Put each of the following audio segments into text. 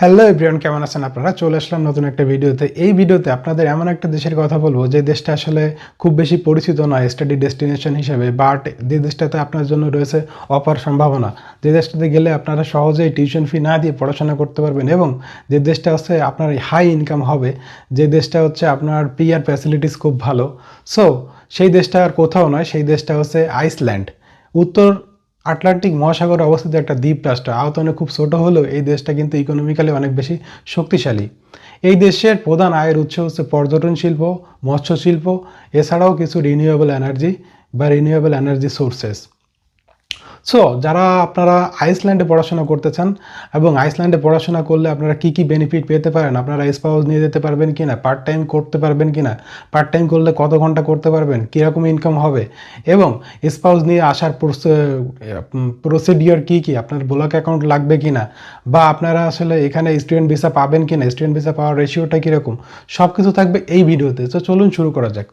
Hello everyone কেমন আছেন আপনারা? চলে আসলাম নতুন একটা ভিডিওতে। এই ভিডিওতে আপনাদের এমন একটা দেশের কথা বলব, যে দেশটা আসলে খুব বেশি পরিচিত নয় স্টাডি ডেস্টিনেশন হিসেবে বাট যে দেশটাতে আপনার জন্য রয়েছে অপার সম্ভাবনা। যে দেশটাতে গেলে আপনারা সহজেই টিউশন ফি না দিয়ে পড়াশোনা করতে পারবেন এবং যে দেশটা হচ্ছে আপনার হাই ইনকাম হবে, যে দেশটা হচ্ছে আপনার পিআর ফ্যাসিলিটিস খুব ভালো। সো সেই দেশটা আর কোথাও নয়, সেই দেশটা হচ্ছে আইসল্যান্ড উত্তর আটলান্টিক মহাসাগরে অবস্থিত একটা দ্বীপ রাষ্ট্র। আয়তনে খুব ছোট হলেও এই দেশটা কিন্তু ইকোনমিক্যালি অনেক বেশি শক্তিশালী। এই দেশের প্রধান আয়ের উৎস হচ্ছে পর্যটন শিল্প, মৎস্য শিল্প, এছাড়াও কিছু রিনিউয়েবল এনার্জি বা রিনিউয়েবল এনার্জি সোর্সেস সো যারা আপনারা আইসল্যান্ডে পড়াশোনা করতে চান এবং আইসল্যান্ডে পড়াশোনা করলে আপনারা কি কি বেনিফিট পেতে পারেন? আপনারা স্পাউস নিয়ে যেতে পারবেন কি না পার্ট টাইম করতে পারবেন কি না পার্ট টাইম করলে কত ঘণ্টা করতে পারবেন? কীরকম ইনকাম হবে? এবং স্পাউস নিয়ে আসার প্রসিডিওর কী কী? আপনার ব্লক অ্যাকাউন্ট লাগবে কি না বা আপনারা আসলে এখানে স্টুডেন্ট ভিসা পাবেন কি না স্টুডেন্ট ভিসা পাওয়ার রেশিওটা কীরকম? সব কিছু থাকবে এই ভিডিওতে তো চলুন শুরু করা যাক।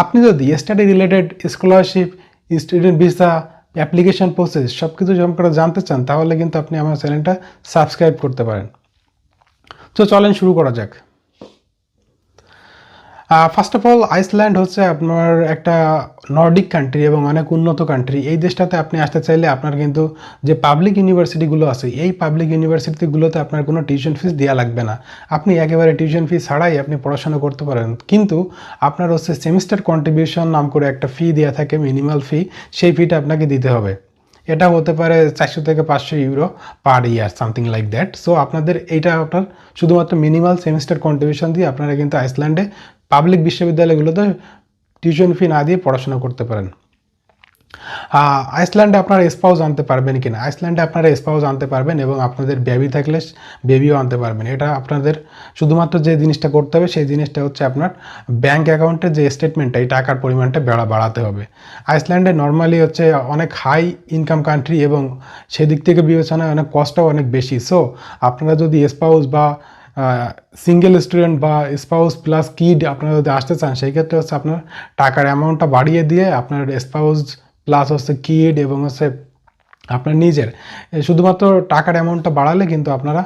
আপনি যদি study related scholarship student visa application process সব কিছু সম্পর্কে জানতে চান, তাহলে কিন্তু আপনি আমার চ্যানেলটা সাবস্ক্রাইব করতে পারেন। তো চলেন শুরু করা যাক। ফার্স্ট অফ অল আইসল্যান্ড হচ্ছে আপনার একটা নর্ডিক কান্ট্রি এবং অনেক উন্নত কান্ট্রি এই দেশটাতে আপনি আসতে চাইলে আপনার কিন্তু যে পাবলিক ইউনিভার্সিটিগুলো আছে, এই পাবলিক ইউনিভার্সিটিগুলোতে আপনার কোনো টিউশন ফিস দেওয়া লাগবে না। আপনি একেবারে টিউশন ফি ছাড়াই আপনি পড়াশোনা করতে পারেন। কিন্তু আপনার হচ্ছে সেমিস্টার কন্ট্রিবিউশন নাম করে একটা ফি দেওয়া থাকে মিনিমাল ফি সেই ফিটা আপনাকে দিতে হবে। এটা হতে পারে চারশো থেকে পাঁচশো euro per year, something like that. So আপনাদের এইটা আপনার শুধুমাত্র মিনিমাল সেমিস্টার কন্ট্রিবিউশন দিয়ে আপনারা কিন্তু আইসল্যান্ডে পাবলিক বিশ্ববিদ্যালয়গুলোতে টিউশন ফি না দিয়ে পড়াশোনা করতে পারেন। আইসল্যান্ডে আপনারা স্পাউস আনতে পারবেন কিনা? আইসল্যান্ডে আপনারা স্পাউস আনতে পারবেন এবং আপনাদের বেবি থাকলে বেবিও আনতে পারবেন। এটা আপনাদের শুধুমাত্র যে জিনিসটা করতে হবে, সেই জিনিসটা হচ্ছে আপনার ব্যাঙ্ক অ্যাকাউন্টের যে স্টেটমেন্টটা, এই টাকার পরিমাণটা বেড়া, বাড়াতে হবে। আইসল্যান্ডে নর্মালি হচ্ছে অনেক হাই ইনকাম কান্ট্রি এবং সেদিক থেকে বিবেচনায় অনেক কষ্টও অনেক বেশি। সো, আপনারা যদি স্পাউস বা সিঙ্গেল স্টুডেন্ট বা স্পাউস প্লাস কিড আপনারা যদি আসতে চান, সেই ক্ষেত্রে হচ্ছে আপনার টাকার অ্যামাউন্টটা বাড়িয়ে দিয়ে আপনার স্পাউস প্লাস হচ্ছে কিড এবং হচ্ছে আপনার নিজের। শুধুমাত্র টাকার অ্যামাউন্টটা বাড়ালে কিন্তু আপনারা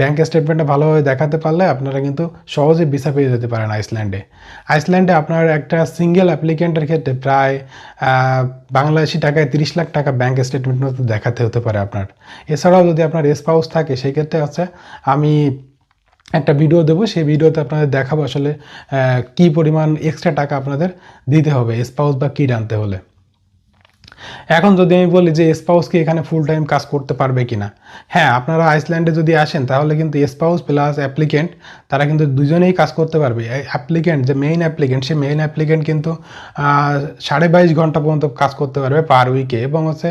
ব্যাংক স্টেটমেন্টটা ভালোভাবে দেখাতে পারলে আপনারা কিন্তু সহজে ভিসা পেয়ে যেতে পারেন আইসল্যান্ডে আইসল্যান্ডে আপনার একটা সিঙ্গেল অ্যাপ্লিকেন্টের ক্ষেত্রে প্রায় বাংলাদেশি টাকায় তিরিশ লাখ টাকা ব্যাংক স্টেটমেন্ট মতো দেখাতে হতে পারে আপনার। এছাড়াও যদি আপনার স্পাউস থাকে সেই ক্ষেত্রে হচ্ছে আমি একটা ভিডিও দেবো। সেই ভিডিওতে আপনাদের দেখাবো আসলে কি পরিমাণ এক্সট্রা টাকা আপনাদের দিতে হবে স্পাউস বা কিড আনতে হলে। এখন যদি আমি বলি যে স্পাউস কি এখানে ফুল টাইম কাজ করতে পারবে কিনা? হ্যাঁ আপনারা আইসল্যান্ডে যদি আসেন, তাহলে কিন্তু স্পাউস প্লাস অ্যাপ্লিকেন্ট তারা কিন্তু দুজনেই কাজ করতে পারবে। অ্যাপ্লিকেন্ট যে মেইন অ্যাপ্লিকেন্ট সে মেইন অ্যাপ্লিকেন্ট কিন্তু সাড়ে বাইশ ঘণ্টা পর্যন্ত কাজ করতে পারবে পার উইকে এবং হচ্ছে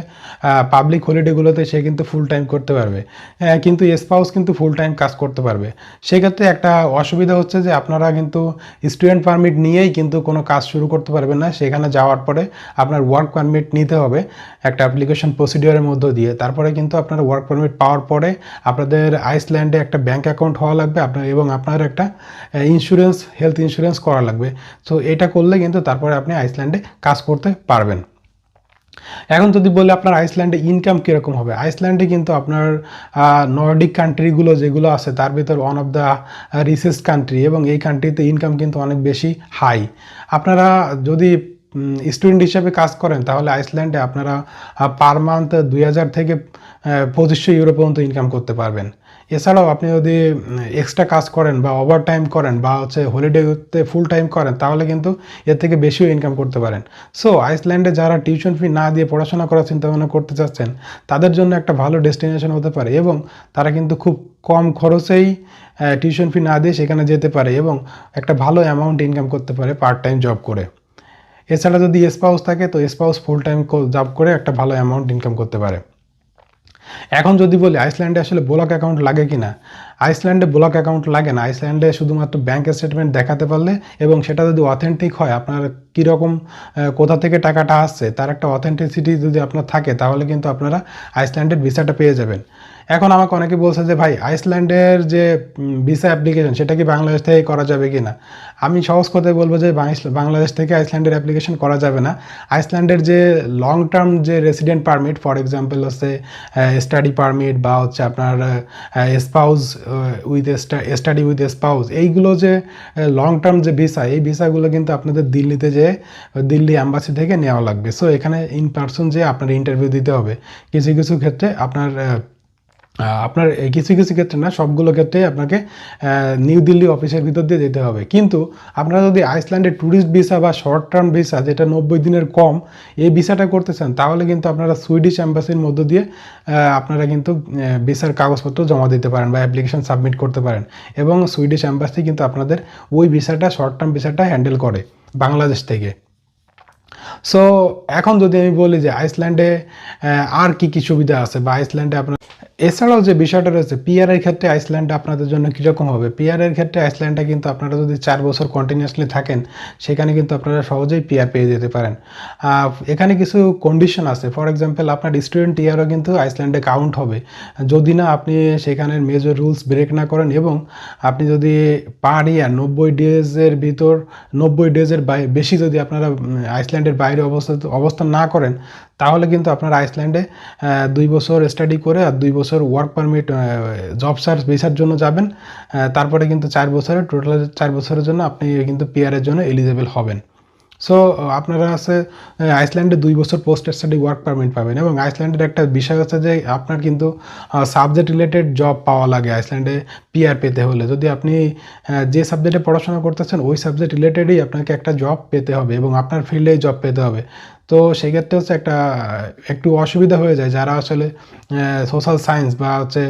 পাবলিক হলিডেগুলোতে সে কিন্তু ফুল টাইম করতে পারবে। কিন্তু স্পাউস কিন্তু ফুল টাইম কাজ করতে পারবে। সেক্ষেত্রে একটা অসুবিধা হচ্ছে যে আপনারা কিন্তু স্টুডেন্ট পারমিট নিয়েই কিন্তু কোনো কাজ শুরু করতে পারবেন না। সেখানে যাওয়ার পরে আপনার ওয়ার্ক পারমিট নিতে হবে একটা অ্যাপ্লিকেশন প্রসিডিওরের মধ্য দিয়ে। তারপরে কিন্তু আপনার ওয়ার্ক পারমিট পাওয়ার পরে আপনাদের আইসল্যান্ডে একটা ব্যাঙ্ক অ্যাকাউন্ট হওয়া লাগবে, আপনার এবং আপনার একটা ইন্স্যুরেন্স হেলথ ইন্স্যুরেন্স করা লাগবে। সো এটা করলে কিন্তু তারপরে আপনি আইসল্যান্ডে কাজ করতে পারবেন। এখন যদি বলি আপনার আইসল্যান্ডে ইনকাম কীরকম হবে? আইসল্যান্ডে কিন্তু আপনার নর্ডিক কান্ট্রিগুলো যেগুলো আছে, তার ভিতর one of the richest country এবং এই কান্ট্রিতে ইনকাম কিন্তু অনেক বেশি হাই আপনারা যদি স্টুডেন্ট হিসেবে কাজ করেন, তাহলে আইসল্যান্ডে আপনারা পার মান্থ দুই হাজার থেকে পঁচিশশো ইউরো পর্যন্ত ইনকাম করতে পারবেন। এছাড়াও আপনি যদি এক্সট্রা কাজ করেন বা ওভার টাইম করেন বা হচ্ছে হলিডেতে ফুল টাইম করেন, তাহলে কিন্তু এর থেকে বেশিও ইনকাম করতে পারেন। সো আইসল্যান্ডে যারা টিউশন ফি না দিয়ে পড়াশোনা করার চিন্তা ভাবনা করতে চাচ্ছেন, তাদের জন্য একটা ভালো ডেস্টিনেশন হতে পারে এবং তারা কিন্তু খুব কম খরচেই টিউশন ফি না দিয়ে সেখানে যেতে পারে এবং একটা ভালো অ্যামাউন্ট ইনকাম করতে পারে পার্ট টাইম জব করে। এছাড়া যদি স্পাউস থাকে, তো স্পাউস ফুল টাইম জব করে একটা ভালো অ্যামাউন্ট ইনকাম করতে পারে। এখন যদি বলি আইসল্যান্ডে আসলে ব্লক অ্যাকাউন্ট লাগে কি না আইসল্যান্ডে ব্লক অ্যাকাউন্ট লাগে না। আইসল্যান্ডে শুধুমাত্র ব্যাংক স্টেটমেন্ট দেখাতে পারলে এবং সেটা যদি অথেন্টিক হয়, আপনার কীরকম কোথা থেকে টাকাটা আসছে, তার একটা অথেন্টিসিটি যদি আপনার থাকে, তাহলে কিন্তু আপনারা আইসল্যান্ডের ভিসাটা পেয়ে যাবেন। এখন আমাকে অনেকে বলছে যে, ভাই, আইসল্যান্ডের যে ভিসা অ্যাপ্লিকেশন সেটা কি বাংলাদেশ থেকে করা যাবে কি না আমি সহজ কথায় বলব যে, বাংলাদেশ- থেকে আইসল্যান্ডের অ্যাপ্লিকেশন করা যাবে না। আইসল্যান্ডের যে লং টার্ম যে রেসিডেন্ট পারমিট ফর এক্সাম্পল হচ্ছে স্টাডি পারমিট বা হচ্ছে আপনার spouse with study with spouse এইগুলো যে লং টার্ম যে ভিসা এই ভিসাগুলো কিন্তু আপনাদের দিল্লিতে যে, দিল্লি অ্যাম্বাসি থেকে নেওয়া লাগবে। সো এখানে ইন পার্সন যে আপনার ইন্টারভিউ দিতে হবে। কিছু কিছু ক্ষেত্রে আপনার আপনার কিছু কিছু ক্ষেত্রে না, সবগুলো ক্ষেত্রে আপনাকে নিউ দিল্লি অফিসের ভিতর দিয়ে যেতে হবে। কিন্তু আপনারা যদি আইসল্যান্ডের ট্যুরিস্ট ভিসা বা শর্ট টার্ম ভিসা যেটা নব্বই দিনের কম, এই ভিসাটা করতে চান, তাহলে কিন্তু আপনারা সুইডিশ অ্যাম্বাসির মধ্য দিয়ে আপনারা কিন্তু ভিসার কাগজপত্র জমা দিতে পারেন বা অ্যাপ্লিকেশন সাবমিট করতে পারেন। এবং সুইডিশ অ্যাম্বাসি কিন্তু আপনাদের ওই ভিসাটা শর্ট টার্ম ভিসাটা হ্যান্ডেল করে বাংলাদেশ থেকে। সো এখন যদি আমি বলি যে আইসল্যান্ডে আর কি কি সুবিধা আছে বা আইসল্যান্ডে আপনার এছাড়াও যে বিষয়টা রয়েছে পিআর এর ক্ষেত্রে আইসল্যান্ডে আপনাদের জন্য কীরকম হবে? পিআর এর ক্ষেত্রে আইসল্যান্ডটা কিন্তু আপনারা যদি চার বছর কন্টিনিউয়াসলি থাকেন, সেখানে কিন্তু আপনারা সহজেই পিআর পেয়ে যেতে পারেন। এখানে কিছু কন্ডিশন আছে। ফর এক্সাম্পল আপনার স্টুডেন্ট ইয়ারও কিন্তু আইসল্যান্ডে কাউন্ট হবে। যদি না, আপনি সেখানের মেজর রুলস ব্রেক না করেন এবং আপনি যদি পার ইয়ার নব্বই ডেজের ভিতর, নব্বই ডেজের বেশি যদি আপনারা আইসল্যান্ডের বাইরে অবস্থা, অবস্থান না করেন তাহলে কিন্তু আপনার আইসল্যান্ডে দুই বছর স্টাডি করে আর দুই বছর ওয়ার্ক পারমিট জব সার্চ ভিসার জন্য যাবেন। তারপরে কিন্তু চার বছরের টোটাল চার বছরের জন্য আপনি কিন্তু পিআরের জন্য এলিজেবল হবেন। সো আপনারা আছে আইসল্যান্ডে দুই বছর পোস্ট স্টাডি ওয়ার্ক পারমিট পাবেন এবং আইসল্যান্ডের একটা বিষয় হচ্ছে যে আপনার কিন্তু সাবজেক্ট রিলেটেড জব পাওয়া লাগে আইসল্যান্ডে পিআর পেতে হলে। যদি আপনি যে সাবজেক্টে পড়াশোনা করতেছেন, ওই সাবজেক্ট রিলেটেডই আপনাকে একটা জব পেতে হবে এবং আপনার ফিল্ডেই জব পেতে হবে। তো সেই ক্ষেত্রে হচ্ছে একটা, একটু অসুবিধা হয়ে যায় যারা আসলে সোশ্যাল সায়েন্স বা হচ্ছে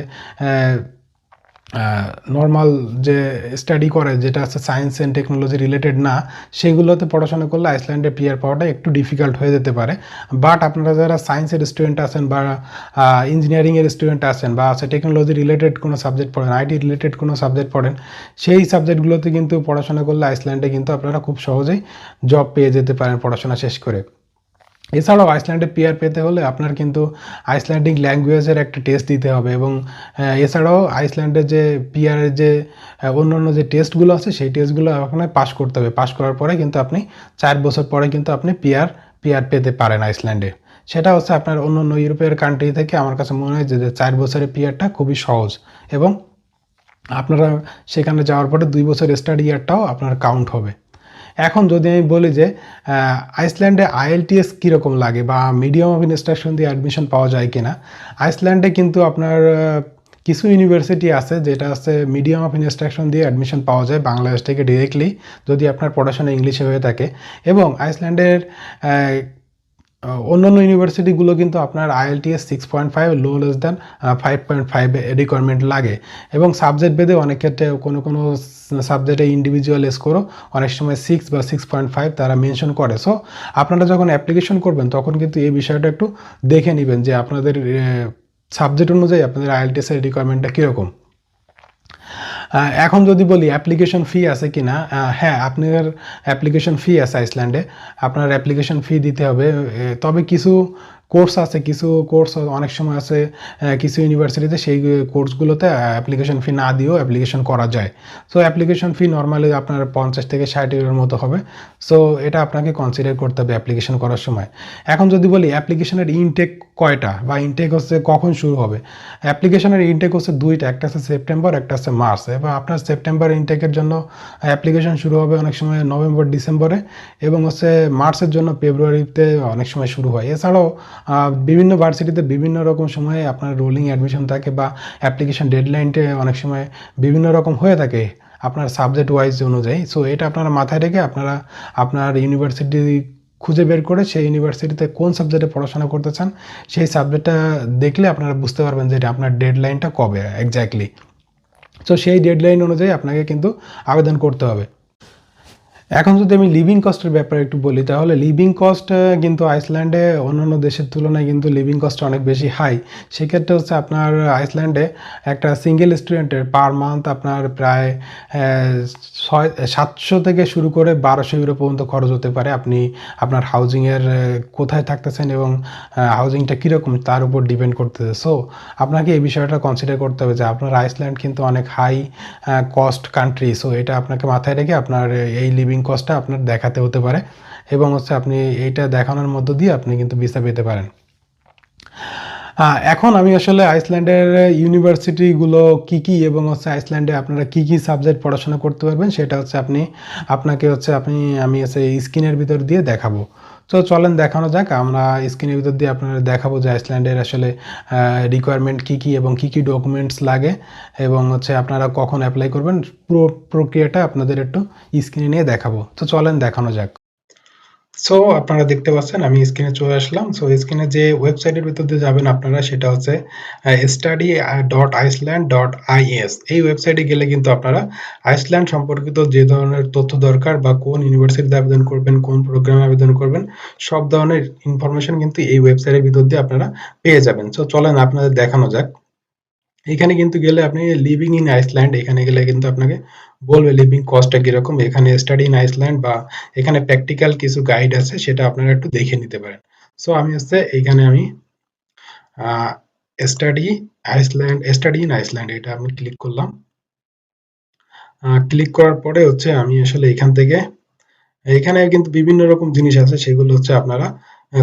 নর্মাল যে স্টাডি করে যেটা আছে সায়েন্স অ্যান্ড টেকনোলজি রিলেটেড না, সেগুলোতে পড়াশোনা করলে আইসল্যান্ডে পিয়ার পাওয়াটা একটু ডিফিকাল্ট হয়ে যেতে পারে। বাট আপনারা যারা সায়েন্সের স্টুডেন্ট আছেন বা ইঞ্জিনিয়ারিংয়ের স্টুডেন্ট আছেন বা আছে টেকনোলজি রিলেটেড কোনো সাবজেক্ট পড়েন আইটি রিলেটেড কোনো সাবজেক্ট পড়েন, সেই সাবজেক্টগুলোতে কিন্তু পড়াশোনা করলে আইসল্যান্ডে কিন্তু আপনারা খুব সহজেই জব পেয়ে যেতে পারেন পড়াশোনা শেষ করে। এছাড়াও আইসল্যান্ডে পিয়ার পেতে হলে আপনার কিন্তু আইসল্যান্ডিক ল্যাঙ্গুয়েজের একটা টেস্ট দিতে হবে এবং এছাড়াও আইসল্যান্ডের যে পিয়ারের যে অন্যান্য যে টেস্টগুলো আছে সেই টেস্টগুলো আপনার পাস করতে হবে। পাস করার পরে কিন্তু আপনি চার বছর পরে কিন্তু আপনি পিয়ার পিয়ার পেতে পারেন আইসল্যান্ডে। সেটা হচ্ছে আপনার অন্য অন্য ইউরোপের কান্ট্রি থেকে আমার কাছে মনে হয় যে যে চার বছরের পিয়ারটা খুবই সহজ এবং আপনারা সেখানে যাওয়ার পরে দুই বছর স্টাডি ইয়ারটাও আপনার কাউন্ট হবে। এখন যদি আমি বলি যে আইসল্যান্ডে আইএলটিএস কীরকম লাগে বা মিডিয়াম অফ ইনস্ট্রাকশন দিয়ে অ্যাডমিশন পাওয়া যায় কি না আইসল্যান্ডে কিন্তু আপনার কিছু ইউনিভার্সিটি আছে যেটা আছে মিডিয়াম অফ ইনস্ট্রাকশন দিয়ে অ্যাডমিশন পাওয়া যায় বাংলাদেশ থেকে ডিরেক্টলি যদি আপনার পড়াশোনা ইংলিশে হয়ে থাকে। এবং আইসল্যান্ডের অন্যান্য ইউনিভার্সিটিগুলো কিন্তু আপনার IELTS six point five low less than five point five requirement লাগে। এবং সাবজেক্ট ভেদে অনেক ক্ষেত্রে কোনো কোনো সাবজেক্টে ইন্ডিভিজুয়াল স্কোরও অনেক সময় সিক্স বা সিক্স পয়েন্ট ফাইভ তারা মেনশন করে। সো আপনারা যখন অ্যাপ্লিকেশন করবেন, তখন কিন্তু এই বিষয়টা একটু দেখে নেবেন যে আপনাদের সাবজেক্ট অনুযায়ী আপনাদের আইএলটিএসের রিকোয়ারমেন্টটা কীরকম। এখন যদি বলি অ্যাপ্লিকেশন ফি আছে কি না হ্যাঁ আপনার অ্যাপ্লিকেশন ফি আছে আইসল্যান্ডে আপনার অ্যাপ্লিকেশন ফি দিতে হবে তবে কিছু কোর্স আছে, কিছু কোর্স অনেক সময় আছে কিছু ইউনিভার্সিটিতে সেই কোর্সগুলোতে অ্যাপ্লিকেশন ফি না দিয়েও অ্যাপ্লিকেশন করা যায়। সো অ্যাপ্লিকেশন ফি নর্মালি আপনার পঞ্চাশ থেকে ষাট ইউরোর মতো হবে। সো এটা আপনাকে কনসিডার করতে হবে অ্যাপ্লিকেশন করার সময়। এখন যদি বলি অ্যাপ্লিকেশনের ইনটেক কয়টা? বা ইনটেক হচ্ছে কখন শুরু হবে? অ্যাপ্লিকেশনের ইনটেক হচ্ছে দুইটা, একটা হচ্ছে সেপ্টেম্বর একটা হচ্ছে মার্চ এবং আপনার সেপ্টেম্বর ইনটেকের জন্য অ্যাপ্লিকেশন শুরু হবে অনেক সময় নভেম্বর ডিসেম্বরে এবং হচ্ছে মার্চের জন্য ফেব্রুয়ারিতে অনেক সময় শুরু হয়। এছাড়াও বিভিন্ন ভার্সিটিতে বিভিন্ন রকম সময়ে আপনার রোলিং অ্যাডমিশন থাকে বা অ্যাপ্লিকেশন ডেডলাইনটে অনেক সময় বিভিন্ন রকম হয়ে থাকে আপনার সাবজেক্ট ওয়াইজ অনুযায়ী। সো এটা আপনারা মাথায় রেখে আপনারা আপনার ইউনিভার্সিটি খুঁজে বের করে সেই ইউনিভার্সিটিতে কোন সাবজেক্টে পড়াশোনা করতে চান, সেই সাবজেক্টটা দেখলে আপনারা বুঝতে পারবেন যে এটা আপনার ডেডলাইনটা কবে এক্স্যাক্টলি সো সেই ডেডলাইন অনুযায়ী আপনাকে কিন্তু আবেদন করতে হবে। এখন যদি আমি লিভিং কস্টের ব্যাপারে একটু বলি, তাহলে লিভিং কস্ট কিন্তু আইসল্যান্ডে অন্যান্য দেশের তুলনায় কিন্তু লিভিং কস্ট অনেক বেশি হাই সেক্ষেত্রে হচ্ছে আপনার আইসল্যান্ডে একটা সিঙ্গেল স্টুডেন্টের পার মান্থ আপনার প্রায় ছয়, সাতশো থেকে শুরু করে বারোশো ইউরো পর্যন্ত খরচ হতে পারে। আপনি আপনার হাউজিংয়ের কোথায় থাকতেছেন এবং হাউজিংটা কীরকম তার উপর ডিপেন্ড করতেছে। সো আপনাকে এই বিষয়টা কনসিডার করতে হবে যে আপনার আইসল্যান্ড কিন্তু অনেক হাই কস্ট কান্ট্রি সো এটা আপনাকে মাথায় রেখে আপনার এই লিভিং কস্টটা আপনার দেখাতে হতে পারে এবং হচ্ছে আপনি এইটা দেখানোর মধ্য দিয়ে আপনি কিন্তু ভিসা পেতে পারেন। এখন আমি আসলে আইসল্যান্ডের ইউনিভার্সিটিগুলো কি কি এবং হচ্ছে আইসল্যান্ডে আপনারা কি কি সাবজেক্ট পড়াশোনা করতে পারবেন সেটা হচ্ছে আপনি, আপনাকে হচ্ছে আপনি আমি হচ্ছে স্ক্রিনের ভিতর দিয়ে দেখাবো। তো চলেন দেখানো যাক। আমরা স্ক্রিনের ভিতর দিয়ে আপনারা দেখাবো যে আইসল্যান্ডের আসলে রিকোয়ারমেন্ট কি কি এবং কি কি ডকুমেন্টস লাগে এবং হচ্ছে আপনারা কখন অ্যাপ্লাই করবেন। পুরো প্রক্রিয়াটা আপনাদের একটু স্ক্রিনে নিয়ে দেখাবো। তো চলেন দেখানো যাক। সো আপনারা দেখতে পাচ্ছেন, আমি স্ক্রিনে চলে আসলাম। সো স্ক্রিনে যে ওয়েবসাইটের ভিতর দিয়ে যাবেন আপনারা, সেটা হচ্ছে study dot Iceland dot IS এই ওয়েবসাইটে গেলে কিন্তু আপনারা আইসল্যান্ড সম্পর্কিত যে ধরনের তথ্য দরকার বা কোন ইউনিভার্সিটিতে আবেদন করবেন, কোন প্রোগ্রামে আবেদন করবেন, সব ধরনের ইনফরমেশন কিন্তু এই ওয়েবসাইটের ভিতর দিয়ে আপনারা পেয়ে যাবেন। সো চলেন আপনাদের দেখানো যাক। এখানে কিন্তু গেলে আপনি লিভিং ইন আইসল্যান্ড এখানে গেলে কিন্তু আপনাকে বলবে লিভিং কস্টটা কীরকম। এখানে স্টাডি ইন আইসল্যান্ড বা এখানে প্র্যাকটিক্যাল কিছু গাইড আছে, সেটা আপনারা একটু দেখে নিতে পারেন। সো আমি হচ্ছে এখানে আমি study Iceland study in Iceland এটা আমি ক্লিক করলাম। ক্লিক করার পরে হচ্ছে আমি আসলে এখান থেকে, এখানে কিন্তু বিভিন্ন রকম জিনিস আছে, সেগুলো হচ্ছে আপনারা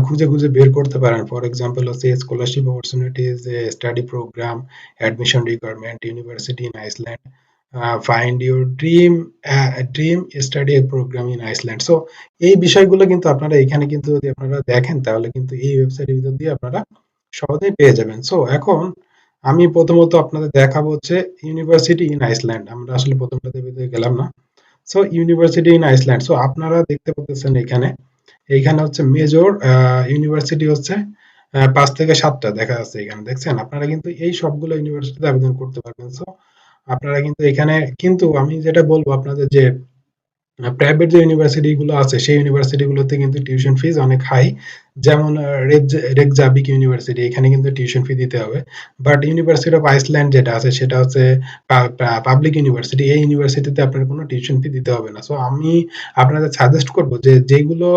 খুঁজে খুঁজে বের করতে পারেন। ফর এক্সাম্পল হচ্ছে scholarship opportunities study program admission requirement university in Iceland find your dream dream study program in Iceland so এই বিষয়গুলো কিন্তু আপনারা এখানে কিন্তু যদি আপনারা দেখেন, তাহলে কিন্তু এই ওয়েবসাইটের ভিতর দিয়ে আপনারা সহজেই পেয়ে যাবেন। সো এখন আমি প্রথমত আপনাদের দেখাবো হচ্ছে ইউনিভার্সিটি ইন আইসল্যান্ড আমরা আসলে প্রথমটাতে ভিতরে গেলাম না। So university in Iceland so আপনারা দেখতে পাচ্ছেন এখানে এইখানে হচ্ছে মেজর ইউনিভার্সিটি হচ্ছে পাঁচ থেকে সাতটা দেখা যাচ্ছে এখানে, দেখছেন? আপনারা কিন্তু এই সবগুলো ইউনিভার্সিটিতে আবেদন করতে পারবেন। সো আপনারা কিন্তু এখানে, কিন্তু আমি যেটা বলব আপনাদের যে প্রাইভেট যে ইউনিভার্সিটি গুলো আছে, সেই ইউনিভার্সিটি গুলোতে কিন্তু টিউশন ফিজ অনেক হাই যেমন রেকজাবিক ইউনিভার্সিটি এখানে কিন্তু টিউশন ফি দিতে হবে। বাট ইউনিভার্সিটি অফ আইসল্যান্ড যেটা আছে, সেটা হচ্ছে পাবলিক ইউনিভার্সিটি এই ইউনিভার্সিটিতে আপনার কোনো টিউশন ফি দিতে হবে না। সো আমি আপনাদের সাজেস্ট করব যে, যেগুলো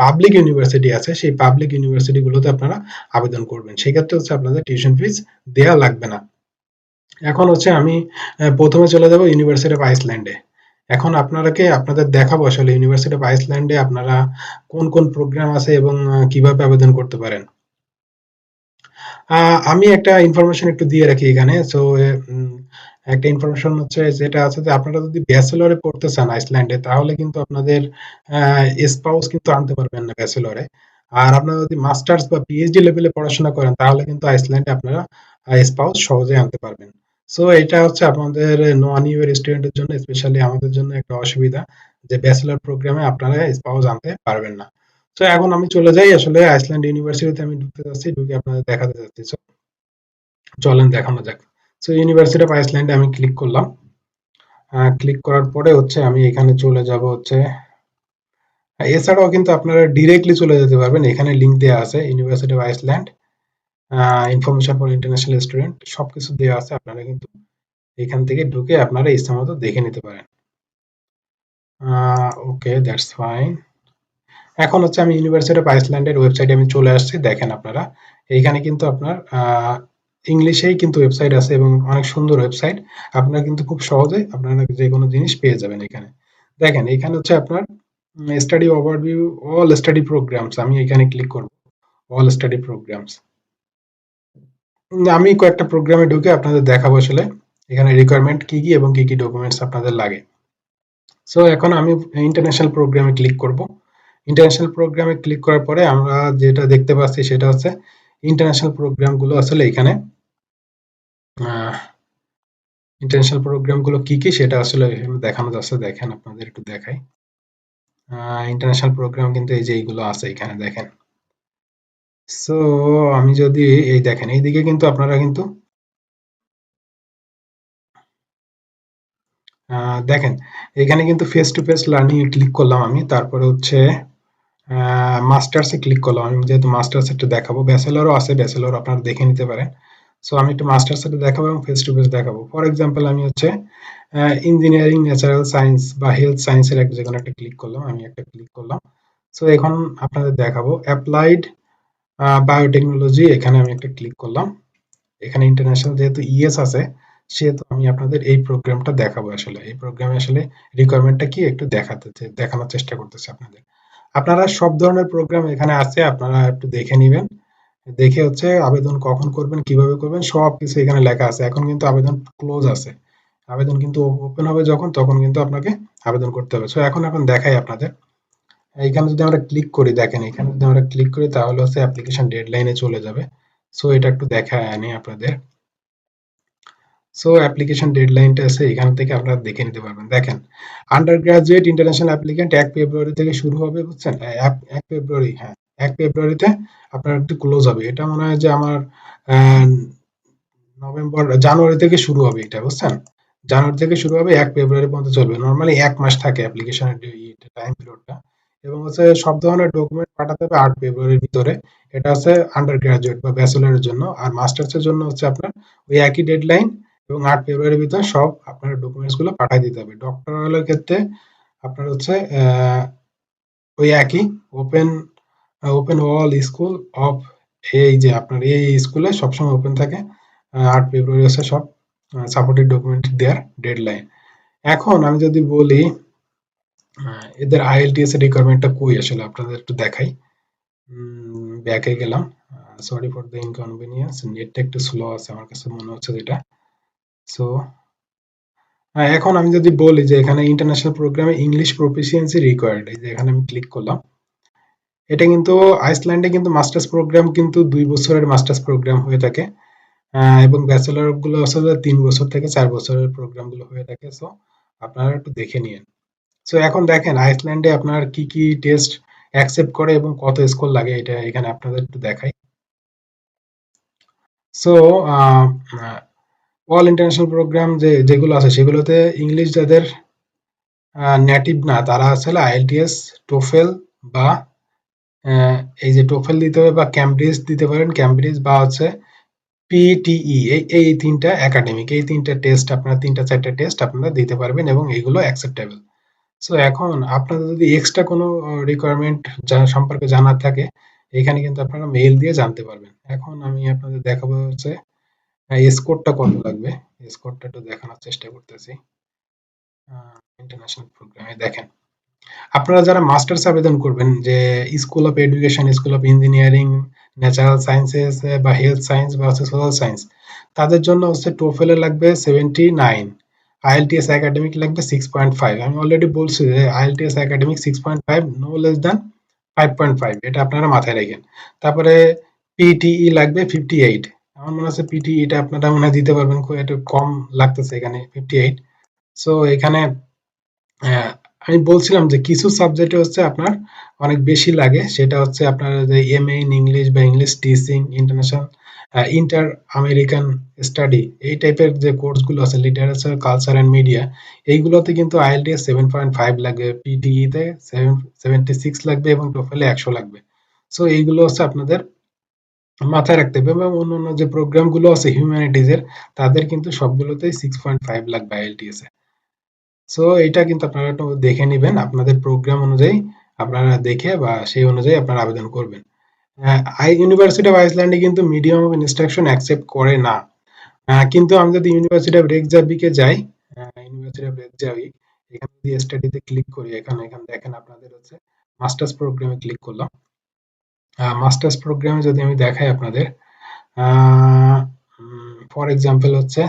পাবলিক ইউনিভার্সিটি আছে, সেই পাবলিক ইউনিভার্সিটি গুলোতে আপনারা আবেদন করবেন। সেক্ষেত্রে হচ্ছে আপনাদের টিউশন ফিজ দেওয়া লাগবে না। এখন হচ্ছে আমি প্রথমে চলে যাব ইউনিভার্সিটি অফ আইসল্যান্ডে এখন আপনারাকে, আপনাদের দেখাবো আসলে ইউনিভার্সিটি অফ আইসল্যান্ডে আপনারা কোন কোন প্রোগ্রাম আছে এবং কীভাবে আবেদন করতে পারেন। আমি একটা ইনফরমেশন একটু দিয়ে রাখি এখানে। সো একটা ইনফরমেশন হচ্ছে যেটা আছে যে আপনারা যদি ব্যাচেলরে পড়তে চান আইসল্যান্ডে তাহলে কিন্তু আপনাদের স্পাউস কিন্তু আনতে পারবেন না ব্যাচেলরে আর আপনারা যদি মাস্টার্স বা পিএইচডি লেভেলে পড়াশোনা করেন, তাহলে কিন্তু আইসল্যান্ডে আপনারা স্পাউস সহজে আনতে পারবেন। সো এটা হচ্ছে আপনাদের নন ইউর স্টুডেন্টের জন্য স্পেশালি আমাদের জন্য একটা অসুবিধা যে ব্যাচেলর প্রোগ্রামে আপনারা স্পাউস আনতে পারবেন না। তো এখন আমি চলে যাই, আসলে আইসল্যান্ড ইউনিভার্সিটিতে আমি ঢুকতে যাচ্ছি, ঢুকে আপনাদের দেখাতে যাচ্ছি। চলেন, দেখানো যাক। সো ইউনিভার্সিটি অফ আইসল্যান্ডে আমি ক্লিক করলাম। ক্লিক করার পরে হচ্ছে আমি এখানে চলে যাব হচ্ছে। এছাড়াও কিন্তু আপনারা ডিরেক্টলি চলে যেতে পারবেন। এখানে লিঙ্ক দেওয়া আছে university of Iceland information for international student সবকিছু দেওয়া আছে। আপনারা কিন্তু এখান থেকে ঢুকে আপনারা ইচ্ছা মতো দেখে নিতে পারেন। ওকে দ্যাটস ফাইন এখন হচ্ছে আমি ইউনিভার্সিটি অফ আইসল্যান্ডের ওয়েবসাইটে আমি চলে আসছি, দেখেন আপনারা। এইখানে কিন্তু আপনার ইংলিশেই কিন্তু ওয়েবসাইট আছে এবং অনেক সুন্দর ওয়েবসাইট আপনারা কিন্তু খুব সহজে আপনারা যে কোনো জিনিস পেয়ে যাবেন এখানে। দেখেন, এখানে হচ্ছে আপনার study overview all study programs আমি এখানে ক্লিক করব। অল স্টাডি প্রোগ্রামস আমি কয়েকটা প্রোগ্রামে ঢুকে আপনাদের দেখাবো আসলে, এখানে রিকোয়ারমেন্ট কি কি এবং কি কি ডকুমেন্টস আপনাদের লাগে। সো এখন আমি ইন্টারন্যাশনাল প্রোগ্রামে ক্লিক করব। ইন্টারন্যাশনাল প্রোগ্রামে ক্লিক করার পরে আমরা যেটা দেখতে পাচ্ছি সেটা হচ্ছে ইন্টারন্যাশনাল প্রোগ্রামগুলো আসলে এখানে ইন্টারন্যাশনাল প্রোগ্রামগুলো কি কি সেটা আসলে দেখানো যাচ্ছে, দেখেন আপনাদের একটু দেখাই। ইন্টারন্যাশনাল প্রোগ্রাম কিন্তু এই যে এইগুলো আছে এখানে, দেখেন। সো আমি যদি এই দেখেন, এইদিকে কিন্তু আপনারা কিন্তু দেখেন, এখানে কিন্তু face to face learning click করলাম আমি, তারপরে হচ্ছে মাস্টার্সে ক্লিক করলাম। আমি যেহেতু মাস্টার্স একটু দেখাবো। ব্যাচেলরও আছে ব্যাচেলর আপনারা দেখে নিতে পারেন। সো আমি একটু মাস্টার্স একটু দেখাবো এবং ফেস টু ফেস দেখাবো। ফর এক্সাম্পল আমি হচ্ছে ইঞ্জিনিয়ারিং ন্যাচারাল সায়েন্স বা হেলথ সায়েন্সের একটা যেকোনো একটা ক্লিক করলাম। আমি একটা ক্লিক করলাম। সো এখন আপনাদের দেখাবো। অ্যাপ্লাইড বায়োটেকনোলজি এখানে আমি একটা ক্লিক করলাম। এখানে ইন্টারন্যাশনাল যেহেতু ইএস আছে, সেহেতু আমি আপনাদের এই প্রোগ্রামটা দেখাবো আসলে। এই প্রোগ্রামে আসলে রিকোয়ারমেন্টটা কি? একটু দেখাতে, দেখানোর চেষ্টা করতেছি আপনাদের। আপনারা সব ধরনের প্রোগ্রাম এখানে আছে, আপনারা একটু দেখে নেবেন। দেখে হচ্ছে আবেদন কখন করবেন, কীভাবে করবেন, সব কিছু এখানে লেখা আছে। এখন কিন্তু আবেদন ক্লোজ আছে। আবেদন কিন্তু ওপেন হবে যখন, তখন কিন্তু আপনাকে আবেদন করতে হবে। সো এখন এখন দেখাই আপনাদের। এইখানে যদি আমরা ক্লিক করি, দেখেন, এখানে যদি আমরা ক্লিক করি, তাহলে হচ্ছে অ্যাপ্লিকেশন ডেডলাইনে চলে যাবে। সো এটা একটু দেখা আনি আপনাদের। সো অ্যাপ্লিকেশন ডেডলাইনটা আছে, এখান থেকে আপনারা দেখে নিতে পারবেন। দেখেন আন্ডার গ্রাজুয়েট ইন্টারন্যাশনাল অ্যাপ্লিকেন্ট এক ফেব্রুয়ারি থেকে শুরু হবে, বুঝছেন? এক ফেব্রুয়ারি হ্যাঁ এক ফেব্রুয়ারিতে আপনার একটু ক্লোজ হবে। এটা মনে হয় যে আমার নভেম্বর, জানুয়ারি থেকে শুরু হবে এটা, বুঝছেন? জানুয়ারি থেকে শুরু হবে, এক ফেব্রুয়ারি পর্যন্ত চলবে। নর্মালি এক মাস থাকে অ্যাপ্লিকেশনের টাইম পিরিয়ডটা এবং হচ্ছে সব ধরনের ডকুমেন্ট পাঠাতে হবে আট ফেব্রুয়ারির ভিতরে। এটা হচ্ছে আন্ডার গ্রাজুয়েট বা ব্যাচেলারের জন্য। আর মাস্টার্সের জন্য হচ্ছে আপনার ওই একই ডেডলাইন এবং আট ফেব্রুয়ারির ভিতরে সব আপনার ডকুমেন্টসগুলো পাঠিয়ে দিতে হবে। ডক্টরালের ক্ষেত্রে আপনার হচ্ছে ওই একই open open all school of এই যে আপনার এই স্কুলে সবসময় ওপেন থাকে আট ফেব্রুয়ারি হচ্ছে সব সাপোর্টেড ডকুমেন্ট দেওয়ার ডেডলাইন এখন আমি যদি বলি এদের আইএলটিএস এর রিকোয়ারমেন্টটা কই আসলে আপনাদের একটু দেখাই। ব্যাকে গেলাম। সরি ফর দ্য ইনকনভিনিয়েন্স নেটটা একটু স্লো আছে, আমার কাছে মনে হচ্ছে যেটা। সো এখন আমি যদি বলি যে এখানে ইন্টারন্যাশনাল প্রোগ্রামে ইংলিশ প্রফিসিয়েন্সি রিকোয়ার্ড এই যে এখানে আমি ক্লিক করলাম, এটা কিন্তু আইসল্যান্ডে কিন্তু মাস্টার্স প্রোগ্রাম কিন্তু দুই বছরের মাস্টার্স প্রোগ্রাম হয়ে থাকে। এবং ব্যাচেলরগুলো আসলে তিন বছর থেকে চার বছরের প্রোগ্রামগুলো হয়ে থাকে। সো আপনারা একটু দেখে নিন সো এখন দেখেন আইসল্যান্ডে আপনার কি কি টেস্ট অ্যাকসেপ্ট করে এবং কত স্কোর লাগে, এটা এখানে আপনাদের একটু দেখাই। সো অল ইন্টারন্যাশনাল প্রোগ্রাম যে যেগুলো আছে, সেগুলোতে ইংলিশ যাদের নেটিভ না, তারা আসলে আইএলটিএস টোফেল বা এই যে টোফেল দিতে হবে বা ক্যামব্রিজ দিতে পারেন ক্যামব্রিজ বা হচ্ছে পিটিই এই এই তিনটা একাডেমিক এই তিনটা টেস্ট আপনারা তিনটা চারটা টেস্ট আপনারা দিতে পারবেন এবং এইগুলো অ্যাকসেপ্টেবল সো এখন আপনাদের যদি এক্সট্রা কোনো রিকোয়ারমেন্ট সম্পর্কে জানার থাকে, এখানে কিন্তু আপনারা মেইল দিয়ে জানতে পারবেন। এখন আমি আপনাদের দেখাবো হচ্ছে স্কোরটা কত লাগবে? স্কোরটা একটু দেখানোর চেষ্টা করতেছি। ইন্টারন্যাশনাল প্রোগ্রামে দেখেন। আপনারা যারা মাস্টার্স আবেদন করবেন, যে school of education school of engineering natural sciences বা হেলথ সায়েন্স বা হচ্ছে সোশ্যাল সায়েন্স তাদের জন্য হচ্ছে টোফেলে লাগবে সেভেন্টি নাইন আইএলটিএস একাডেমিক লাগবে সিক্স পয়েন্ট ফাইভ আমি অলরেডি বলছি যে IELTS academic six point five no less than five point five এটা আপনারা মাথায় রাখেন। তারপরে পিটিই e লাগবে ফিফটি এইট আমার মনে হচ্ছে পিটি এটা আপনারা মনে দিতে পারবেন, খুব একটু কম লাগতেছে এখানে ফিফটি এইট সো এখানে আমি বলছিলাম যে কিছু সাবজেক্টে হচ্ছে আপনার অনেক বেশি লাগে, সেটা হচ্ছে আপনার যে এম এ ইন ইংলিশ বা English teaching international inter American study এই টাইপের যে কোর্সগুলো আছে লিটারেচার কালচার অ্যান্ড মিডিয়া এইগুলোতে কিন্তু আইএলটিএস সেভেন পয়েন্ট ফাইভ লাগবে পিটিইতে সেভেন সেভেন্টি সিক্স লাগবে এবং টোফেলে একশো লাগবে। সো এইগুলো হচ্ছে আপনাদের মাথায় রাখতে হবে এবং অন্য অন্য যে প্রোগ্রামগুলো আছে হিউম্যানিটিজের তাদের কিন্তু সবগুলোতেই সিক্স পয়েন্ট ফাইভ লাগবে আইএলটিএস এ সো এটা কিন্তু আপনারা একটু দেখে নেবেন, আপনাদের প্রোগ্রাম অনুযায়ী আপনারা দেখে বা সেই অনুযায়ী আপনারা আবেদন করবেন। আই ইউনিভার্সিটি অফ আইসল্যান্ডে কিন্তু মিডিয়াম অফ ইনস্ট্রাকশন অ্যাকসেপ্ট করে না। কিন্তু আমি যদি ইউনিভার্সিটি অফ রেকজাবিকে যাই ইউনিভার্সিটি অফ রেকজাবিক এখানে যদি স্টাডিতে ক্লিক করি, এখানে এখানে দেখেন আপনাদের হচ্ছে মাস্টার্স প্রোগ্রামে ক্লিক করলাম। মাস্টার্স প্রোগ্রামে যদি আমি দেখাই আপনাদের ফর এক্সাম্পল হচ্ছে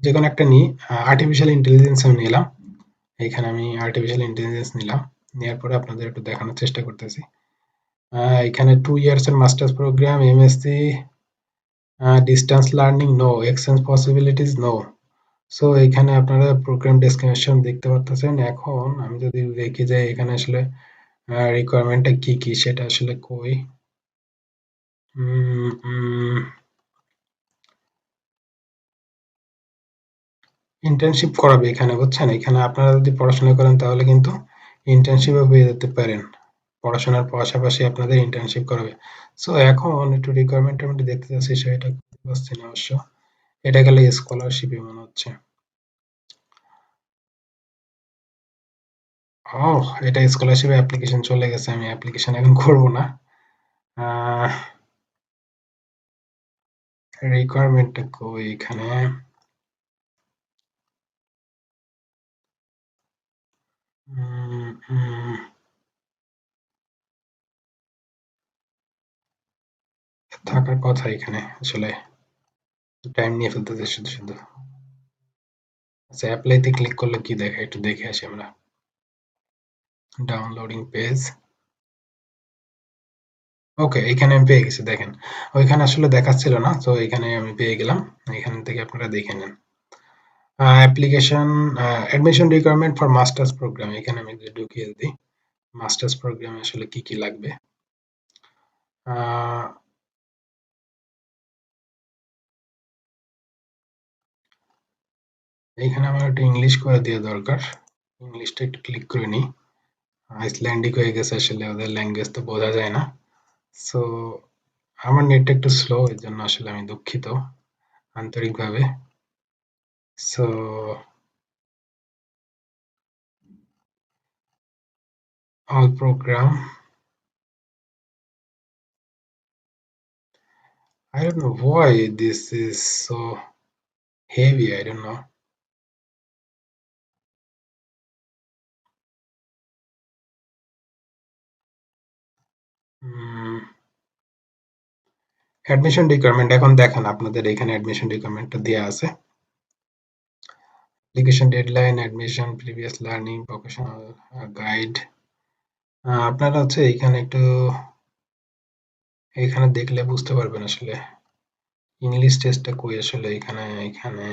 যে কোনো একটা নিই আর্টিফিশিয়াল ইন্টেলিজেন্স আমি নিলাম। এখানে আমি আর্টিফিশিয়াল ইন্টেলিজেন্স নিলাম। নেওয়ার পরে আপনাদের একটু দেখানোর চেষ্টা করতেছি। এখানে টু ইয়ার্স এর masters program MSc distance learning no exchange possibilities no so এখানে আপনারা প্রোগ্রাম ডেসক্রিপশন দেখতে পারতেছেন। এখন আমি যদি দেখি যে এখানে আসলে রিকোয়ারমেন্টটা কি কি সেটা আসলে কই? ইন্টার্নশিপ করাবে এখানে, বুঝছেন? এখানে আপনারা যদি পড়াশোনা করেন তাহলে কিন্তু ইন্টার্নশিপও পেয়ে যেতে পারেন। পড়াশোনার পাশাপাশি আপনাদের ইন্টার্নশিপ করাবে। সো এখন একটু রিকোয়ারমেন্ট আমি দেখতে চাচ্ছি, সেটা করতে পারছি না অবশ্য। এটা গেলে স্কলারশিপে মনে হচ্ছে। ও এটা স্কলারশিপ অ্যাপ্লিকেশন চলে গেছে, আমি অ্যাপ্লিকেশন এখন করব না। রিকোয়ারমেন্টটা কই এখানে? থাকার কথা এখানে, আসলে টাইম নিয়ে ফেলতেছে শুধু শুধু। আচ্ছা অ্যাপ্লাইতে ক্লিক করলে কি দেখে, একটু দেখে আসি আমরা। ডাউনলোডিং পেজ ওকে এখানে আমি পেয়ে গেছি, দেখেন। ওইখানে আসলে দেখাচ্ছিল না, তো এখানে আমি পেয়ে গেলাম। এখান থেকে আপনারা দেখে নেন। Application admission requirement for masters program এখানে আমি ঢুকিয়ে দিই। মাস্টার্স প্রোগ্রামে আসলে কি কি লাগবে? এখানে আমার একটু ইংলিশ করে দেওয়া দরকার। ইংলিশটা একটু ক্লিক করে নিই। আইসল্যান্ডিক হয়ে গেছে আসলে ওদের ল্যাঙ্গুয়েজ তো বোঝা যায় না সো আমার নেটটা একটু স্লো এর জন্য আসলে আমি দুঃখিত আন্তরিকভাবে so all program I don't know why this is so heavy, I don't know admission requirement এখন দেখেন আপনাদের এখানে অ্যাডমিশন রিকোয়ারমেন্টটা দেওয়া আছে। Application deadline admission previous learning professional guide আপনারা হচ্ছে এখানে একটু, এখানে দেখলে বুঝতে পারবেন আসলে। ইংলিশ টেস্টটা কই আসলে এখানে এখানে?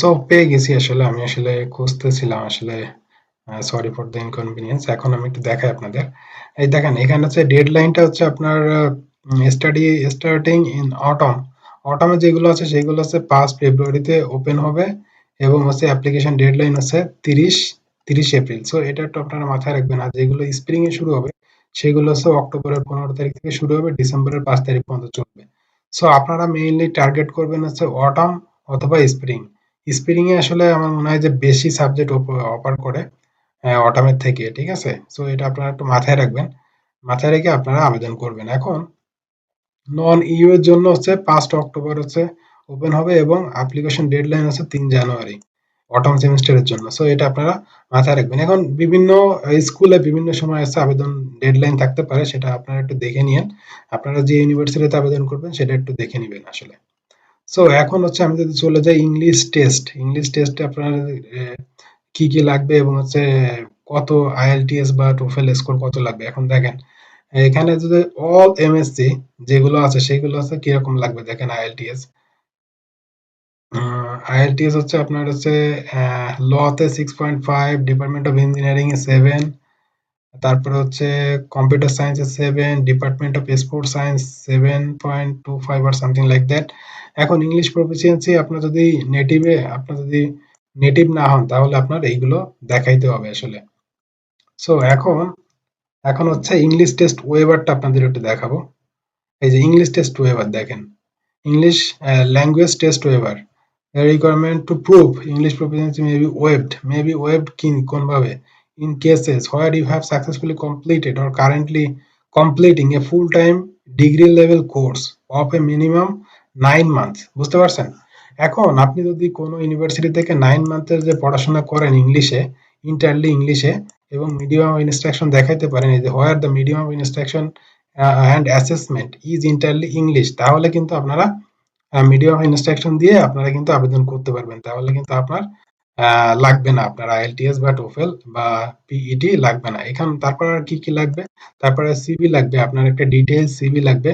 সো পেয়ে গেছি আসলে। আমি আসলে খুঁজতেছিলাম আসলে সরি ফর দ্য ইনকনভিনিয়েন্স এখন আমি একটু দেখাই আপনাদের। এই দেখেন, এখানে হচ্ছে ডেডলাইনটা হচ্ছে আপনার স্টাডি স্টার্টিং ইন অটম অটমে যেগুলো আছে, সেগুলো হচ্ছে পাঁচ ফেব্রুয়ারিতে ওপেন হবে এবং হচ্ছে অ্যাপ্লিকেশন ডেডলাইন হচ্ছে তিরিশ তিরিশ এপ্রিল সো এটা একটু আপনারা মাথায় রাখবেন। আর যেগুলো স্প্রিং শুরু হবে, সেগুলো হচ্ছে অক্টোবরের পনেরো তারিখ থেকে শুরু হবে, ডিসেম্বরের পাঁচ তারিখ পর্যন্ত চলবে। সো আপনারা মেইনলি টার্গেট করবেন হচ্ছে অটম অথবা স্প্রিং স্প্রিং এ আসলে আমার মনে হয় যে বেশি সাবজেক্ট অফার করে অটামের থেকে, ঠিক আছে? সো এটা আপনারা একটু মাথায় রাখবেন। মাথায় রেখে আপনারা আবেদন করবেন। এখন নন ইউ এর জন্য হচ্ছে পাঁচ অক্টোবর হচ্ছে ওপেন হবে এবং অ্যাপ্লিকেশন ডেডলাইন হচ্ছে তিন জানুয়ারি অটম সেমিস্টারের জন্য। সো এটা আপনারা মাথায় রাখবেন। এখন, বিভিন্ন স্কুলে বিভিন্ন সময় আছে আবেদন ডেডলাইন থাকতে পারে, সেটা আপনারা একটু দেখে নিন আপনারা যে ইউনিভার্সিটিতে আবেদন করবেন, সেটা একটু দেখে নেবেন আসলে। সো এখন হচ্ছে আমি যদি চলে যাই ইংলিশ টেস্ট ইংলিশ টেস্টে আপনার কি কি লাগবে এবং হচ্ছে, কত আইএলটিএস বা টোফেল স্কোর কত লাগবে? এখন দেখেন, এখানে যদি অল এমএসসি যেগুলো আছে, সেগুলো আছে কীরকম লাগবে? দেখেন আইএলটিএস আইএলটিএস হচ্ছে আপনার হচ্ছে লতে six point five department of engineering A seven তারপরে হচ্ছে কম্পিউটার সায়েন্সে seven department of sport science seven point two five R something like that এখন ইংলিশ প্রফিসিয়েন্সি আপনার যদি নেটিভে আপনার যদি নেটিভ না হন, তাহলে আপনার এইগুলো দেখাইতে হবে আসলে। সো এখন এখন হচ্ছে ইংলিশ টেস্ট ওয়েবারটা আপনাদের একটু দেখাবো। এই যে ইংলিশ টেস্ট ওয়েবার দেখেন। English language test waiver requirement to prove English proficiency may be waived may be waived কি কোনভাবে? In cases where you have successfully completed or currently completing a full time degree level course of a minimum nine month বুঝতে পারছেন? এখন আপনি যদি কোনো university থেকে nine মান্থের যে পড়াশোনা করেন ইংলিশে ইন্টারলি ইংলিশে এবং মিডিয়াম ইনস্ট্রাকশন দেখাইতে পারেন যে where the medium instruction and assessment is entirely English তাহলে কিন্তু আপনারা মিডিয়াম অফ ইনস্ট্রাকশন দিয়ে আপনারা কিন্তু আবেদন করতে পারবেন। তাহলে কিন্তু আপনার লাগবে না। আপনার আইএলটিএস বা টোফেল বা পিইটি e লাগবে না। এখান, তারপর আর কি কি লাগবে? তারপরে সিভি লাগবে, আপনার একটা ডিটেইলস সিভি লাগবে।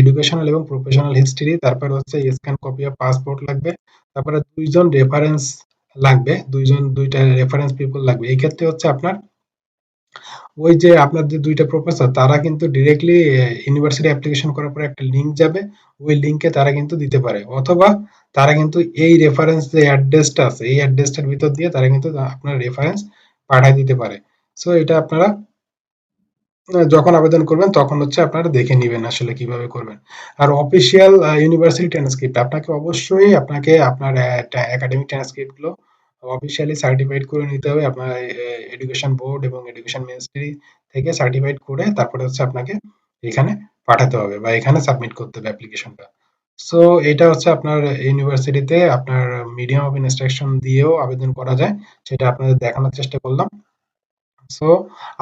এডুকেশনাল এবং প্রফেশনাল হিস্ট্রি তারপর হচ্ছে স্ক্যান কপি অফ পাসপোর্ট লাগবে, তারপরে দুইজন রেফারেন্স লাগবে, দুইজন, দুইটা রেফারেন্স পিপল লাগবে। এই ক্ষেত্রে হচ্ছে আপনার ওই যে আপনার যে দুইটা প্রফেসর তারা কিন্তু ডিরেক্টলি ইউনিভার্সিটি অ্যাপ্লিকেশন করার পরে একটা লিংক যাবে, ওই লিংকে তারা কিন্তু দিতে পারে। অথবা তারা কিন্তু এই রেফারেন্স যে অ্যাড্রেসটা আছে, এই অ্যাড্রেসটার ভিতর দিয়ে তারা কিন্তু আপনার রেফারেন্স পাঠিয়ে দিতে পারে। সো এটা আপনারা যখন আবেদন করবেন, তখন হচ্ছে আপনারা দেখে নেবেন আসলে কীভাবে করবেন। আর অফিসিয়াল ইউনিভার্সিটি ট্রান্সক্রিপ্ট আপনাকে অবশ্যই আপনাকে আপনার একাডেমিক ট্রান্সক্রিপ্টগুলো অফিসিয়ালি সার্টিফাইড করে নিতে হবে। আপনার এডুকেশন বোর্ড এবং এডুকেশন মিনিস্ট্রি থেকে সার্টিফাইড করে তারপরে হচ্ছে আপনাকে এখানে পাঠাতে হবে বা এখানে সাবমিট করতে হবে অ্যাপ্লিকেশনটা সো এটা হচ্ছে আপনার ইউনিভার্সিটিতে আপনার মিডিয়াম অফ ইনস্ট্রাকশন দিয়েও আবেদন করা যায়। সেটা আপনাদের দেখানোর চেষ্টা করলাম। সো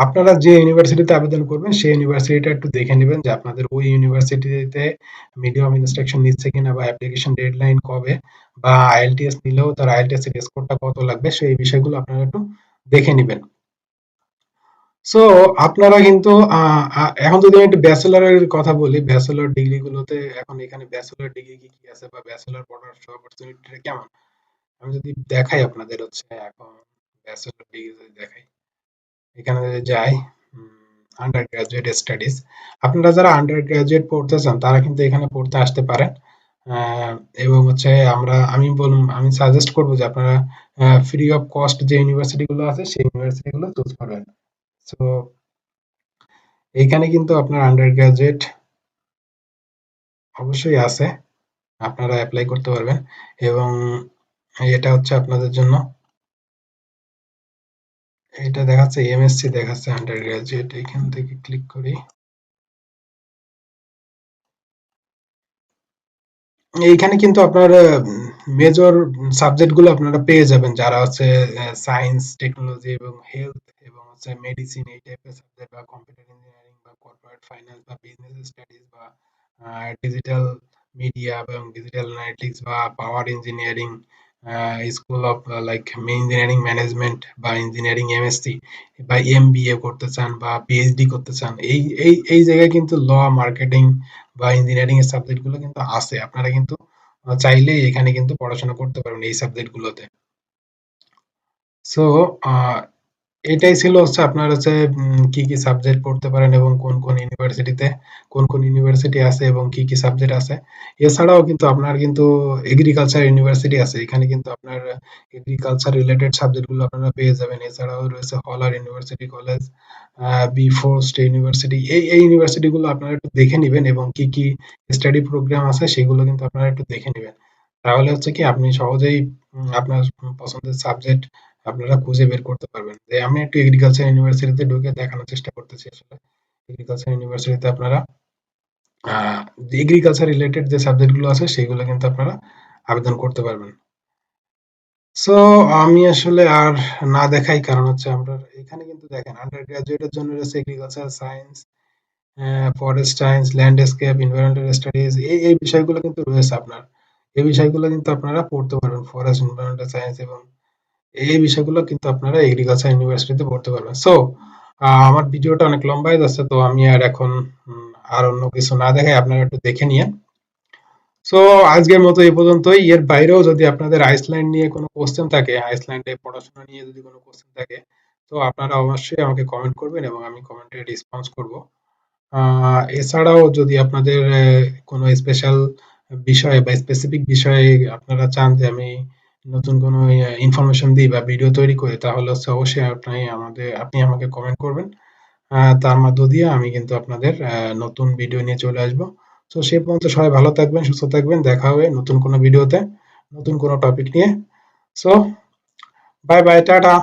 আপনারা যে ইউনিভার্সিটিতে আবেদন করবেন, সেই ইউনিভার্সিটিটা একটু দেখে নেবেন যে আপনাদের ওই ইউনিভার্সিটিতে মিডিয়াম ইনস্ট্রাকশন নিচ্ছে কিনা বা অ্যাপ্লিকেশন ডেডলাইন কবে বা আইএলটিএস নিলেও তার আইএলটিএস এর স্কোরটা কত লাগবে, সেই বিষয়গুলো আপনারা একটু দেখে নেবেন। সো আপনারা কিন্তু এখন যদি আমি একটু ব্যাচেলরের কথা বলি ব্যাচেলর ডিগ্রি গুলোতে এখন এখানে ব্যাচেলর ডিগ্রি কি কি আছে বা ব্যাচেলর পড়ার অপরচুনিটিটা কেমন? আমি যদি দেখাই আপনাদের হচ্ছে, এখন ব্যাচেলর ডিগ্রি যদি দেখাই। এখানে যাই আন্ডার স্টাডিজ আপনারা যারা পড়তে চান, তারা কিন্তু এখানে পড়তে আসতে পারেন। এবং হচ্ছে আমরা, আমি বলুন, আমি সাজেস্ট করব যে আপনারা ফ্রি অফ কস্ট যে ইউনিভার্সিটি গুলো আছে, সেই ইউনিভার্সিটি গুলো চুজ করবেন। সো এইখানে কিন্তু আপনার আন্ডার গ্রাজুয়েট অবশ্যই আছে। আপনারা অ্যাপ্লাই করতে পারবেন। এবং এটা হচ্ছে আপনাদের জন্য এটা দেখাচ্ছে এমএসসি দেখাচ্ছে আন্ডার গ্রাজুয়েট এখান থেকে ক্লিক করি। এইখানে কিন্তু আপনার মেজর সাবজেক্টগুলো আপনারা পেয়ে যাবেন, যারা হচ্ছে সায়েন্স টেকনোলজি এবং হেলথ এবং হচ্ছে মেডিসিন এই টাইপের সাবজেক্ট বা কম্পিউটার ইঞ্জিনিয়ারিং বা কর্পোরেট ফাইন্যান্স বা বিজনেস স্টাডিজ বা ডিজিটাল মিডিয়া এবং ডিজিটাল অ্যানালিটিক্স বা power engineering school of like engineering management বা ইঞ্জিনিয়ারিং এমএসসি বা এমবিএ করতে চান বা পিএইচডি করতে চান, এই এই এই জায়গায় কিন্তু ল মার্কেটিং বা ইঞ্জিনিয়ারিং এর সাবজেক্টগুলো কিন্তু আছে। আপনারা কিন্তু চাইলে এখানে কিন্তু পড়াশোনা করতে পারবেন এই সাবজেক্ট গুলোতে। সো এটাই ছিল হচ্ছে আপনার হচ্ছে কি কি সাবজেক্ট পড়তে পারেন এবং কোন কোন ইউনিভার্সিটিতে কোন কোন ইউনিভার্সিটি আছে এবং কি কি সাবজেক্ট আছে। এছাড়াও কিন্তু আপনার কিন্তু এগ্রিকালচার ইউনিভার্সিটি আছে। এখানে কিন্তু আপনার এগ্রিকালচার রিলেটেড সাবজেক্টগুলো আপনারা পেয়ে যাবেন। এছাড়াও রয়েছে হলার ইউনিভার্সিটি কলেজ বি ফোর্স্ট ইউনিভার্সিটি এই এই ইউনিভার্সিটি গুলো আপনারা একটু দেখে নেবেন এবং কি কি স্টাডি প্রোগ্রাম আছে সেগুলো কিন্তু আপনারা একটু দেখে নেবেন। তাহলে হচ্ছে কি আপনি সহজেই আপনার পছন্দের সাবজেক্ট আপনারা খুঁজে বের করতে পারবেন। যে আমি একটু এগ্রিকালচার ইউনিভার্সিটিতে ঢুকে দেখানোর চেষ্টা করতেছি আসলে। এগ্রিকালচার ইউনিভার্সিটিতে আপনারা এগ্রিকালচার রিলেটেড যে সাবজেক্টগুলো আছে, সেগুলো কিন্তু আপনারা আবেদন করতে পারবেন। সো আমি আসলে আর না দেখাই কারণ হচ্ছে আমরা এখানে কিন্তু দেখেন আন্ডার গ্রাজুয়েটের জন্য রয়েছে agriculture science forest science landscape environmental studies এই এই বিষয়গুলো কিন্তু রয়েছে আপনার। এই বিষয়গুলো কিন্তু আপনারা পড়তে পারবেন ফরেস্ট এনভায়রনমেন্টাল সায়েন্স এবং এই বিষয়গুলো কিন্তু আপনারা এগ্রিকালচার ইউনিভার্সিটিতে পড়তে পারবেন। সো আমার ভিডিওটা অনেক লম্বা যাচ্ছে, তো আমি আর এখন আর অন্য কিছু না দেখাই আপনারা একটু দেখে নিয়ে সো আজকের মতো এই পর্যন্তই। এর বাইরেও যদি আপনাদের আইসল্যান্ড নিয়ে কোনো কোশ্চেন থাকে আইসল্যান্ডে পড়াশোনা নিয়ে যদি কোনো কোশ্চেন থাকে, তো আপনারা অবশ্যই আমাকে কমেন্ট করবেন এবং আমি কমেন্টে রেসপন্স করব। এছাড়াও যদি আপনাদের কোনো স্পেশাল বিষয়ে বা স্পেসিফিক বিষয়ে আপনারা চান যে আমি নতুন কোনো ইনফরমেশন দিই বা ভিডিও তৈরি করি, তাহলে হচ্ছে অবশ্যই আপনি আমাদের, আপনি আমাকে কমেন্ট করবেন। তার মধ্য দিয়ে আমি কিন্তু আপনাদের নতুন ভিডিও নিয়ে চলে আসব। তো সে পর্যন্ত সবাই ভালো থাকবেন, সুস্থ থাকবেন, দেখা হবে নতুন কোনো ভিডিওতে নতুন কোনো টপিক নিয়ে। So bye bye tata!